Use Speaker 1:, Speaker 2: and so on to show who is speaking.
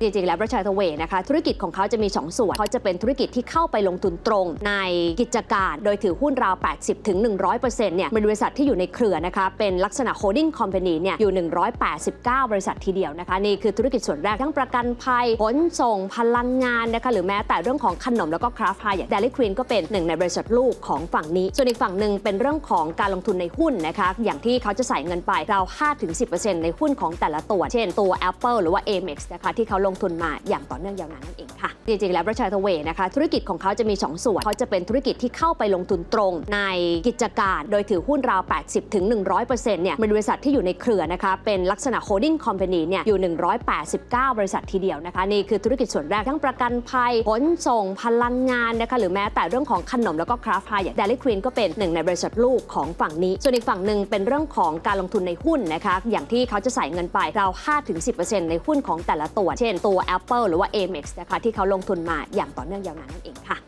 Speaker 1: จริงๆ แล้วประชาทเวนะคะธุรกิจของเขาจะมี 2 ส่วน เขาจะเป็นธุรกิจที่เข้าไปลงทุนตรงในกิจการ โดยถือหุ้นราว 80ถึง100%เนี่ยเป็นบริษัทที่อยู่ในเครือนะคะ เป็นลักษณะโฮดดิ้งคอมพานีเนี่ยอยู่ 189 บริษัททีเดียวนะคะ นี่คือธุรกิจส่วนแรกทั้งประกันภัยขนส่งพลังงานนะคะหรือแม้แต่เรื่องของขนมแล้วก็คราฟต์ไฮอย่าง Dairy Queen ก็เป็นหนึ่งในบริษัทลูกของฝั่งนี้ ส่วนอีกฝั่งหนึ่งเป็นเรื่องของการลงทุนในหุ้นนะคะอย่างที่เขาจะใส่เงินไปราว5-10%ในหุ้นของแต่ละตัว เช่นตัว Apple หรือว่า Amex นะคะที่เขาลงงทุนมาอย่างต่อเนื่องยาวนานนั่นเองค่ะ จริงๆ แล้วประชาทเวนะคะ ธุรกิจของเขาจะมี 2 ส่วน เขาจะเป็นธุรกิจที่เข้าไปลงทุนตรงในกิจการ โดยถือหุ้นราว 80 ถึง 100%เนี่ยเป็นบริษัทที่อยู่ในเครือนะคะ เป็นลักษณะโฮดดิ้งคอมพานีเนี่ยอยู่ 189 บริษัททีเดียวนะคะ นี่คือธุรกิจส่วนแรกทั้งประกันภัยขนส่งพลังงานนะคะหรือแม้แต่เรื่องของขนมแล้วก็คราฟต์ไฮอย่าง Dairy Queen ก็เป็นหนึ่งในบริษัทลูกของฝั่งนี้ ส่วนอีกฝั่งหนึ่งเป็นเรื่องของการลงทุนในหุ้นนะคะ อย่างที่เขาจะใส่เงินไปราว5-10%ในหุ้นของแต่ละตัว เช่นตัว Apple หรือว่า Amex นะคะที่เขาลงทุนมาอย่างต่อเนื่องยาวนานนั่นเองค่ะ